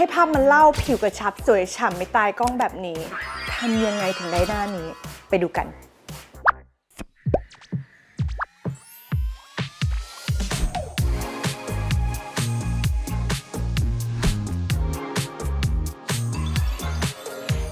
ให้ภาพมันเล่าผิวกระชับสวยฉ่ำไม่ตายกล้องแบบนี้ทำยังไงถึงได้หน้านี้ ไปดูกัน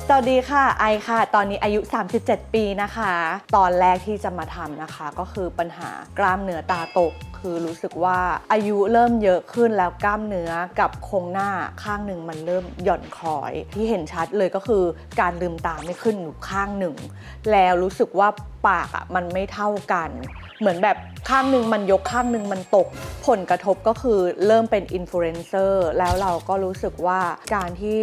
สวัสดีค่ะ ไอค่ะ ตอนนี้อายุ 37 ปีนะคะ ตอนแรกที่จะมาทำนะคะ ก็คือปัญหากล้ามเนื้อตาตก คือรู้สึกว่าอายุเริ่มเยอะขึ้นแล้วกล้ามเนื้อกับโครงหน้าข้างหนึ่งมันเริ่มหย่อนคล้อย ที่เห็นชัดเลยก็คือการลืมตาไม่ขึ้นอยู่ข้างหนึ่ง แล้วรู้สึกว่าปากอะมันไม่เท่ากัน เหมือนแบบข้างหนึ่งมันยกข้างหนึ่งมันตก ผลกระทบก็คือเริ่มเป็นอินฟลูเอนเซอร์แล้วเราก็รู้สึกว่าการที่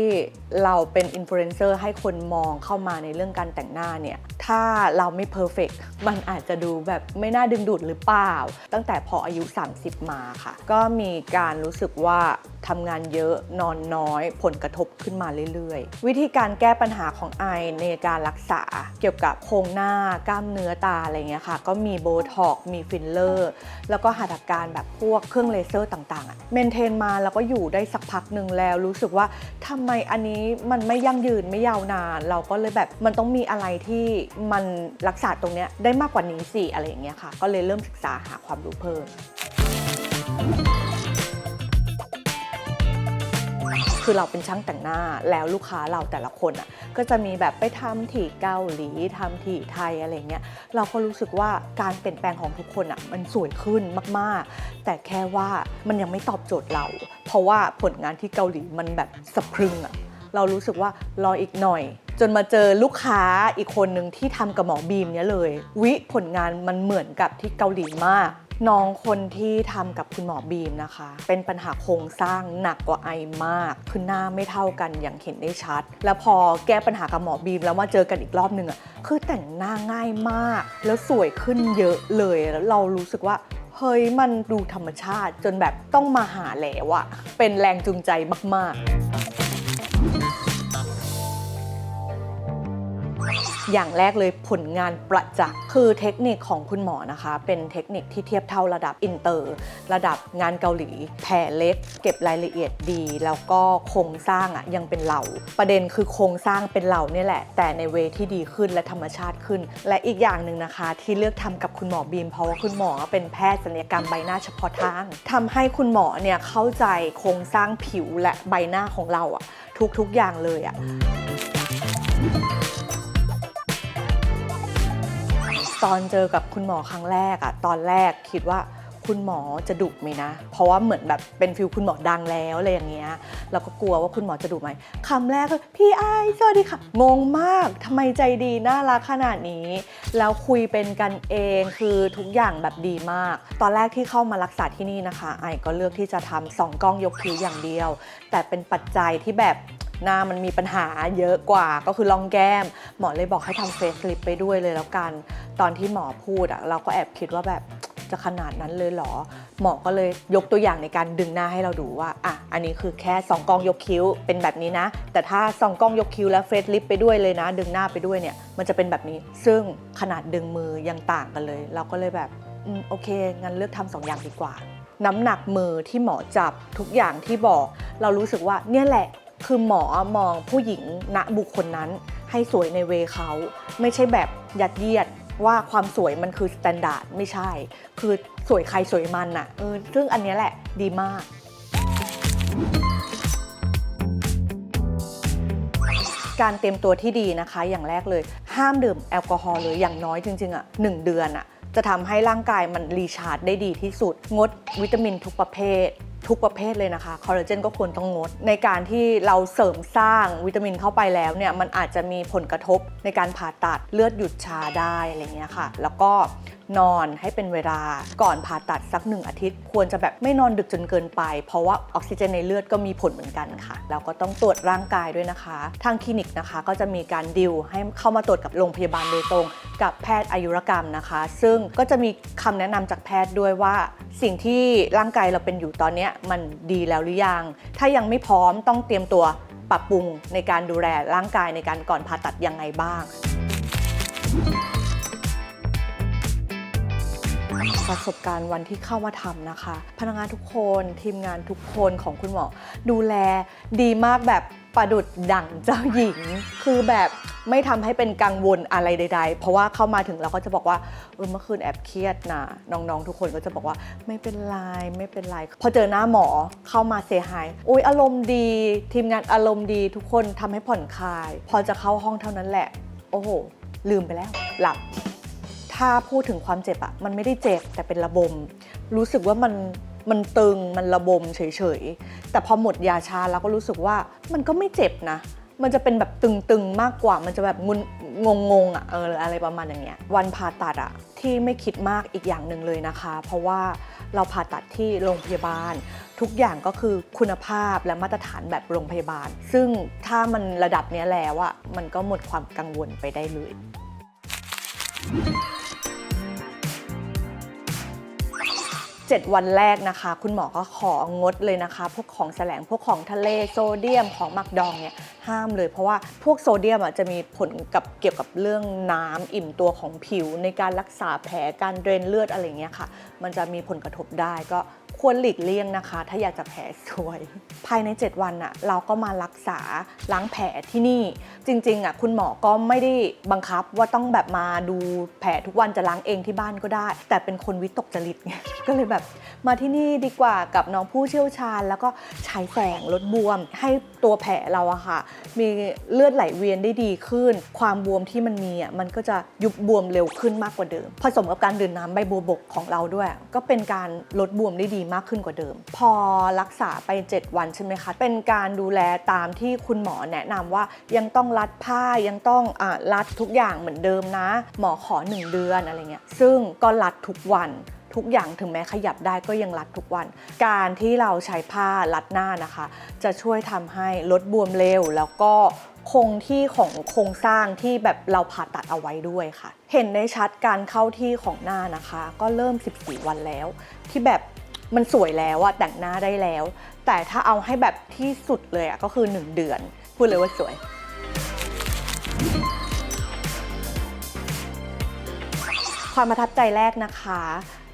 เราเป็นอินฟลูเอนเซอร์ให้คนมองเข้ามาในเรื่องการแต่งหน้าเนี่ย ถ้าเราไม่เพอร์เฟกมันอาจจะดูแบบไม่น่าดึงดูดหรือเปล่า ตั้งแต่พออายุ 30 มาค่ะ ก็มีการรู้สึกว่า ทำงานเยอะนอนน้อย ผลกระทบขึ้นมาเรื่อยๆ วิธีการแก้ปัญหาของไอในการรักษาเกี่ยวกับโครงหน้ากล้ามเนื้อตาอะไรเงี้ยค่ะ ก็มีโบท็อกมีฟิลเลอร์ แล้วก็หัตถการแบบพวกเครื่องเลเซอร์ต่างๆอะเมนเทนมาแล้วก็อยู่ได้สักพักหนึ่งแล้วรู้สึกว่าทำไมอันนี้มันไม่ยั่งยืนไม่ยาวนาน เราก็เลยแบบมันต้องมีอะไรที่มันรักษาตรงเนี้ยได้มากกว่านี้สิอะไรอย่างเงี้ยค่ะ ก็เลยเริ่มศึกษาหาความรู้เพิ่ม คือเราเป็นช่างแต่งหน้าแล้วลูกค้าเราแต่ละคนอะก็จะมีแบบไปทำที่เกาหลีทำที่ไทยอะไรเงี้ยเราก็รู้สึกว่าการเปลี่ยนแปลงของทุกคนอะมันสวยขึ้นมากๆ แต่แค่ว่ามันยังไม่ตอบโจทย์เรา เพราะว่าผลงานที่เกาหลีมันแบบสะพรึงอะเรารู้สึกว่ารออีกหน่อย จนมาเจอลูกค้าอีกคนหนึ่งที่ทำกับหมอบีมเนี้ยเลย วิผลงานมันเหมือนกับที่เกาหลีมาก น้องคนที่ทำกับคุณหมอบีมนะคะ เป็นปัญหาโครงสร้างหนักกว่าไอมากคือหน้าไม่เท่ากันอย่างเห็นได้ชัด แล้วพอแก้ปัญหากับหมอบีมแล้วมาเจอกันอีกรอบหนึ่งอะคือแต่งหน้าง่ายมาก แล้วสวยขึ้นเยอะเลยแล้วเรารู้สึกว่าเฮ้ยมันดูธรรมชาติจนแบบต้องมาหาแล้วอะเป็นแรงจูงใจมาก ๆ อย่างแรกเลยผลงานประจักษ์คือเทคนิคของคุณหมอนะคะ เป็นเทคนิคที่เทียบเท่าระดับอินเตอร์ ระดับงานเกาหลี แผ่เล็ก เก็บรายละเอียดดี แล้วก็โครงสร้างอะ่ะยังเป็นเหล่า ประเด็นคือโครงสร้างเป็นเหล่านี่แหละ แต่ในเวที่ดีขึ้นและธรรมชาติขึ้น และอีกอย่างหนึ่งนะคะ ที่เลือกทำกับคุณหมอบีมเพราะว่าคุณหมอเป็นแพทย์ศัลยกรรมใบหน้าเฉพาะทางทำให้คุณหมอเนี่ยเข้าใจโครงสร้างผิวและใบหน้าของเราอะทุกๆอย่างเลยอะ ตอนเจอกับคุณหมอครั้งแรกอะตอนแรกคิดว่าคุณหมอจะดุไหมนะ เพราะว่าเหมือนแบบเป็นฟิลคุณหมอดังแล้วอะไรอย่างเงี้ย เราก็กลัวว่าคุณหมอจะดุไหมคำแรกก็พี่ไอสวัสดีค่ะ งงมากทำไมใจดีน่ารักขนาดนี้ แล้วคุยเป็นกันเองคือทุกอย่างแบบดีมาก ตอนแรกที่เข้ามารักษาที่นี่นะคะ ไอก็เลือกที่จะทำสองกล้องยกคิ้วอย่างเดียว แต่เป็นปัจจัยที่แบบ หน้ามันมีปัญหาเยอะกว่าก็คือรองแก้ม หมอเลยบอกให้ทำเฟซลิปไปด้วยเลยแล้วกัน ตอนที่หมอพูดอะเราก็แอบคิดว่าแบบจะขนาดนั้นเลยเหรอ หมอก็เลยยกตัวอย่างในการดึงหน้าให้เราดูว่าอะอันนี้คือแค่สองกองยกคิ้วเป็นแบบนี้นะ แต่ถ้าสองกองยกคิ้วแล้วเฟซลิปไปด้วยเลยนะ ดึงหน้าไปด้วยเนี่ยมันจะเป็นแบบนี้ ซึ่งขนาดดึงมือยังต่างกันเลย เราก็เลยแบบอืมโอเค งั้นเลือกทำสองอย่างดีกว่า น้ำหนักมือที่หมอจับทุกอย่างที่บอก เรารู้สึกว่าเนี่ยแหละ คือหมอมองผู้หญิงณบุคคลนั้น ให้สวยในเวเขา ไม่ใช่แบบยัดเยียดว่าความสวยมันคือสแตนดาร์ดไม่ใช่ คือสวยใครสวยมันอะเออซึ่งอันนี้แหละดีมาก การเตรียมตัวที่ดีนะคะ อย่างแรกเลย ห้ามดื่มแอลกอฮอล์เลยอย่างน้อยจริงๆอะหนึ่งเดือนอะจะทำให้ร่างกายมันรีชาร์จได้ดีที่สุด งดวิตามินทุกประเภท ทุกประเภทเลยนะคะคอลลาเจนก็ควรต้องงด ในการที่เราเสริมสร้างวิตามินเข้าไปแล้วเนี่ยมันอาจจะมีผลกระทบในการผ่าตัดเลือดหยุดชาได้อะไรเงี้ยค่ะ แล้วก็นอนให้เป็นเวลาก่อนผ่าตัดสักหนึ่งอาทิตย์ ควรจะแบบไม่นอนดึกจนเกินไป เพราะว่าออกซิเจนในเลือดก็มีผลเหมือนกันค่ะ แล้วก็ต้องตรวจร่างกายด้วยนะคะ ทางคลินิกนะคะก็จะมีการดิวให้เข้ามาตรวจกับโรงพยาบาลโดยตรง กับแพทย์อายุรกรรมนะคะ ซึ่งก็จะมีคำแนะนำจากแพทย์ด้วยว่าสิ่งที่ร่างกายเราเป็นอยู่ตอนนี้มันดีแล้วหรือยัง ถ้ายังไม่พร้อมต้องเตรียมตัวปรับปรุงในการดูแลร่างกายในการก่อนผ่าตัดยังไงบ้าง ประสบการณ์วันที่เข้ามาทำนะคะ พนักงานทุกคนทีมงานทุกคนของคุณหมอ ดูแลดีมากแบบประดุดดั่งเจ้าหญิง คือแบบไม่ทำให้เป็นกังวลอะไรใด ๆ เพราะว่าเข้ามาถึงเราก็จะบอกว่าเออเมื่อคืนแอบเครียดนะน้องๆ ทุกคนก็จะบอกว่าไม่เป็นไรไม่เป็นไรพอเจอหน้าหมอเข้ามาเซฮายโอ้ยอารมณ์ดี ทีมงานอารมณ์ดีทุกคนทำให้ผ่อนคลาย พอจะเข้าห้องเท่านั้นแหละ โอ้โห ลืมไปแล้ว หลับ ถ้าพูดถึงความเจ็บอะมันไม่ได้เจ็บแต่เป็นระบม รู้สึกว่ามันมันตึงมันระบมเฉยๆ แต่พอหมดยาชาแล้วก็รู้สึกว่ามันก็ไม่เจ็บนะ มันจะเป็นแบบตึงๆมากกว่า มันจะแบบงุนงงๆอะเอออะไรประมาณอย่างเงี้ย วันผ่าตัดอะที่ไม่คิดมากอีกอย่างหนึ่งเลยนะคะ เพราะว่าเราผ่าตัดที่โรงพยาบาล ทุกอย่างก็คือคุณภาพและมาตรฐานแบบโรงพยาบาล ซึ่งถ้ามันระดับนี้แล้วอะมันก็หมดความกังวลไปได้เลย 7 วันแรกนะคะ คุณหมอก็ของดเลยนะคะ พวกของแสลงพวกของทะเลโซเดียมของหมักดองเนี่ยห้ามเลย เพราะว่าพวกโซเดียมอะจะมีผลกับเกี่ยวกับเรื่องน้ำอิ่มตัวของผิวในการรักษาแผลการเดรนเลือดอะไรเงี้ยค่ะ มันจะมีผลกระทบได้ก็ ควรหลีกเลี่ยงนะคะ ถ้าอยากจะแผลสวย ภายใน 7 วันน่ะเราก็มารักษาล้างแผลที่นี่ จริงๆอะคุณหมอก็ไม่ได้บังคับว่าต้องแบบมาดูแผลทุกวันจะล้างเองที่บ้านก็ได้ แต่เป็นคนวิตกจริตไงก็เลยแบบมาที่นี่ดีกว่ากับน้องผู้เชี่ยวชาญ แล้วก็ฉายแสงลดบวม ให้ตัวแผลเราอะค่ะ มีเลือดไหลเวียนได้ดีขึ้น ความบวมที่มันมีอะมันก็จะยุบบวมเร็วขึ้นมากกว่าเดิม ผสมกับการดื่มน้ำใบบัวบกของเราด้วย ก็เป็นการลดบวมได้ดีมากขึ้นกว่าเดิม พอรักษาไป 7 วันใช่ไหมคะ เป็นการดูแลตามที่คุณหมอแนะนำว่ายังต้องรัดผ้ายังต้องอรัดทุกอย่างเหมือนเดิมนะ หมอขอ 1 เดือนอะไรเงี้ยซึ่งก็รัดทุกวันทุกอย่างถึงแม้ขยับได้ก็ยังรัดทุกวัน การที่เราใช้ผ้ารัดหน้านะคะ จะช่วยทำให้ลดบวมเร็วแล้วก็คงที่ของโครงสร้างที่แบบเราผ่าตัดเอาไว้ด้วยค่ะ เห็นได้ชัดการเข้าที่ของหน้านะคะ ก็เริ่ม 14 วันแล้ว ที่แบบ มันสวยแล้วอะแต่งหน้าได้แล้ว แต่ถ้าเอาให้แบบที่สุดเลยอะก็คือ 1 เดือน พูดเลยว่าสวยความประทับใจแรกนะคะ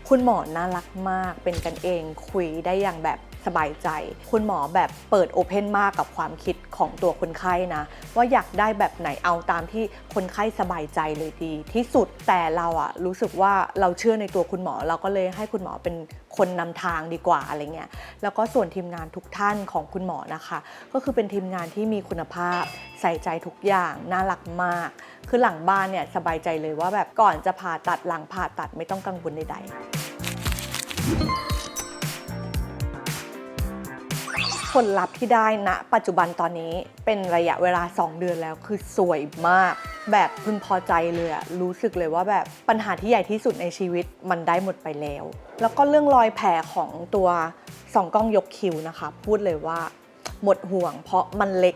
คุณหมอน่ารักมาก เป็นกันเอง คุยได้อย่างแบบ สบายใจ คุณหมอแบบเปิดโอเพนมากกับความคิดของตัวคนไข้นะ ว่าอยากได้แบบไหนเอาตามที่คนไข้สบายใจเลยดี ที่สุดแต่เราอะรู้สึกว่าเราเชื่อในตัวคุณหมอเราก็เลยให้คุณหมอเป็นคนนำทางดีกว่าอะไรเงี้ยแล้วก็ส่วนทีมงานทุกท่านของคุณหมอนะคะ ก็คือเป็นทีมงานที่มีคุณภาพใส่ใจทุกอย่างน่ารักมาก คือหลังบ้านเนี่ยสบายใจเลยว่าแบบก่อนจะผ่าตัดหลังผ่าตัดไม่ต้องกังวลใดๆ ผลลัพธ์ที่ได้ณปัจจุบันตอนนี้เป็นระยะเวลา 2 เดือนแล้วคือสวยมาก แบบพึงพอใจเลยอะรู้สึกเลยว่าแบบปัญหาที่ใหญ่ที่สุดในชีวิตมันได้หมดไปแล้ว แล้วก็เรื่องรอยแผลของตัวสองกล้องยกคิ้วนะคะ พูดเลยว่า หมดห่วง เพราะมันเล็ก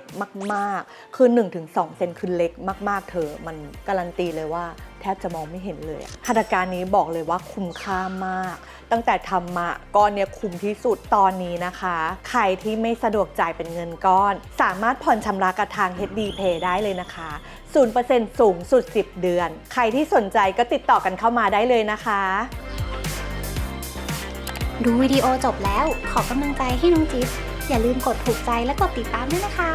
มาก ๆ คือ 1-2 เซนคือเล็กมาก ๆ เธอ มันการันตีเลยว่าแทบจะมองไม่เห็นเลยหัตถการนี้บอกเลยว่าคุ้มค่ามาก ตั้งแต่ทำมาก้อนเนี้ยคุ้มที่สุดตอนนี้นะคะ ใครที่ไม่สะดวกจ่ายเป็นเงินก้อน สามารถผ่อนชำระกับทาง HD Pay ได้เลยนะคะ 0%สูงสุด 10 เดือน ใครที่สนใจก็ติดต่อกันเข้ามาได้เลยนะคะดูวิดีโอจบแล้วขอกำลังใจให้น้องจิ๊บ อย่าลืมกดถูกใจและกดติดตามด้วยนะคะ